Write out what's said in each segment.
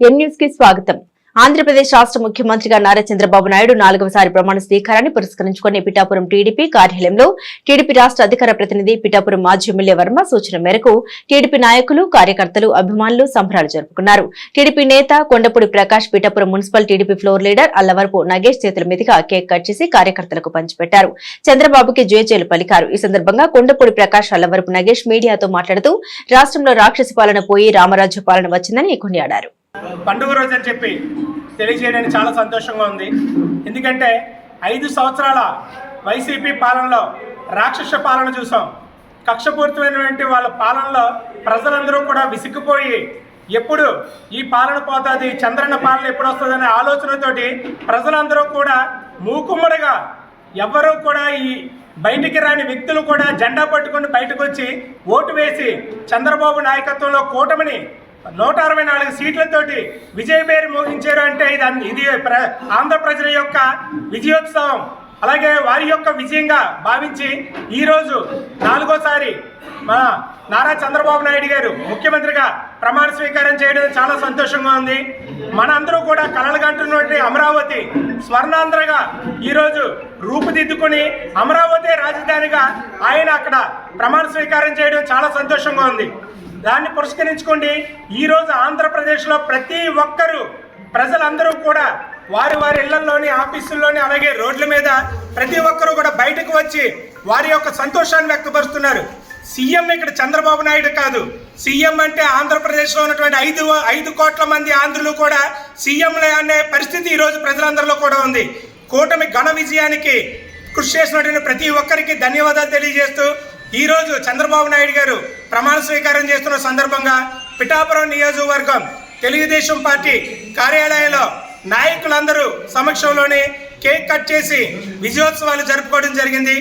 కి స్వాగతం. ఆంధ్రప్రదేశ్ రాష్ట్ర ముఖ్యమంత్రిగా నారా చంద్రబాబు నాయుడు నాలుగవసారి ప్రమాణ స్వీకారాన్ని పురస్కరించుకుని పిఠాపురం టీడీపీ కార్యాలయంలో టీడీపీ రాష్ట్ర అధికార ప్రతినిధి పిఠాపురం మాజీ ఎమ్మెల్యే వర్మ సూచన మేరకు టీడీపీ నాయకులు కార్యకర్తలు అభిమానులు సంబరాలు జరుపుకున్నారు. టీడీపీ నేత Kondapudi Prakash Pithapuram municipal TDP floor leader Allavarapu Nagesh చేతుల మీదుగా కేక్ కట్ చేసి కార్యకర్తలకు పంచిపెట్టారు. చంద్రబాబుకి జేజేలు పలికారు. ఈ సందర్భంగా కొండపూడి ప్రకాష్ అల్లవరపు నగేష్ మీడియాతో మాట్లాడుతూ రాష్ట్రంలో రాక్షసి పాలన పోయి రామరాజ్య పాలన వచ్చిందని కొనియాడారు. పండుగ రోజు అని చెప్పి తెలియజేయడానికి చాలా సంతోషంగా ఉంది. ఎందుకంటే ఐదు సంవత్సరాల వైసీపీ పాలనలో రాక్షస పాలన చూసాం. కక్షపూరితమైనటువంటి వాళ్ళ పాలనలో ప్రజలందరూ కూడా విసిగిపోయి ఎప్పుడు ఈ పాలన పోతుంది చంద్రన్న పాలన ఎప్పుడు వస్తుందనే ఆలోచనతోటి ప్రజలందరూ కూడా మూకుమ్మడిగా ఎవ్వరూ కూడా ఈ బయటికి రాని వ్యక్తులు కూడా జెండా పట్టుకొని బయటకు వచ్చి ఓటు వేసి చంద్రబాబు నాయకత్వంలో కూటమిని నూట అరవై నాలుగు సీట్లతోటి విజయ పేరు మోగించారు అంటే ఇది ఇది ప్ర ఆంధ్ర ప్రజల యొక్క విజయోత్సవం. అలాగే వారి యొక్క విజయంగా భావించి ఈరోజు నాలుగోసారి మన నారా చంద్రబాబు నాయుడు గారు ముఖ్యమంత్రిగా ప్రమాణ స్వీకారం చేయడం చాలా సంతోషంగా ఉంది. మనందరూ కూడా కలలుగంటున్నటువంటి అమరావతి స్వర్ణాంధ్రగా ఈరోజు రూపుదిద్దుకుని అమరావతి రాజధానిగా ఆయన అక్కడ ప్రమాణ స్వీకారం చేయడం చాలా సంతోషంగా ఉంది. దాన్ని పురస్కరించుకోండి. ఈరోజు ఆంధ్రప్రదేశ్లో ప్రతి ఒక్కరూ ప్రజలందరూ కూడా వారి వారి ఇళ్ళలోని ఆఫీసుల్లోని అలాగే రోడ్ల మీద ప్రతి ఒక్కరూ కూడా బయటకు వచ్చి వారి యొక్క సంతోషాన్ని వ్యక్తపరుస్తున్నారు. సీఎం ఇక్కడ చంద్రబాబు నాయుడు కాదు. సీఎం అంటే ఆంధ్రప్రదేశ్లో ఉన్నటువంటి ఐదు ఐదు కోట్ల మంది ఆంధ్రులు కూడా సీఎంలే అనే పరిస్థితి ఈరోజు ప్రజలందరిలో కూడా ఉంది. కూటమి ఘన విజయానికి కృషి చేసినటువంటి ప్రతి ఒక్కరికి ధన్యవాదాలు తెలియజేస్తూ ఈ రోజు చంద్రబాబు నాయుడు గారు ప్రమాణ స్వీకారం చేస్తున్న సందర్భంగా పిఠాపురం నియోజకవర్గం తెలుగుదేశం పార్టీ కార్యాలయంలో నాయకులందరూ సమక్షంలోనే కేక్ కట్ చేసి విజయోత్సవాలు జరుపుకోవడం జరిగింది.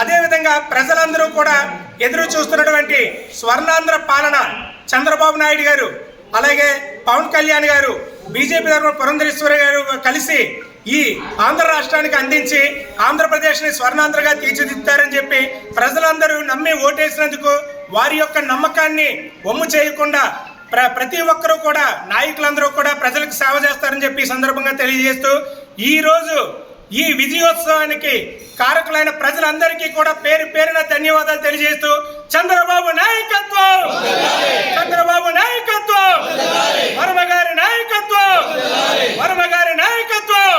అదేవిధంగా ప్రజలందరూ కూడా ఎదురు చూస్తున్నటువంటి స్వర్ణాంధ్ర పాలన చంద్రబాబు నాయుడు గారు అలాగే పవన్ కళ్యాణ్ గారు బీజేపీ తరఫున పురంధరేశ్వరి గారు కలిసి ఈ ఆంధ్ర రాష్ట్రానికి అందించి ఆంధ్రప్రదేశ్ని స్వర్ణాంధ్రగా తీర్చిదిద్దారని చెప్పి ప్రజలందరూ నమ్మి ఓటేసినందుకు వారి యొక్క నమ్మకాన్ని ఒమ్ము చేయకుండా ప్ర ప్రతి ఒక్కరూ కూడా నాయకులందరూ కూడా ప్రజలకు సేవ చేస్తారని చెప్పి ఈ సందర్భంగా తెలియజేస్తూ ఈ రోజు ఈ విజయోత్సవానికి కారకులైన ప్రజలందరికీ కూడా పేరు పేరున ధన్యవాదాలు తెలియజేస్తూ చంద్రబాబు నాయకత్వం చంద్రబాబు నాయకత్వం వర్మ గారి నాయకత్వం వర్మ గారి నాయకత్వం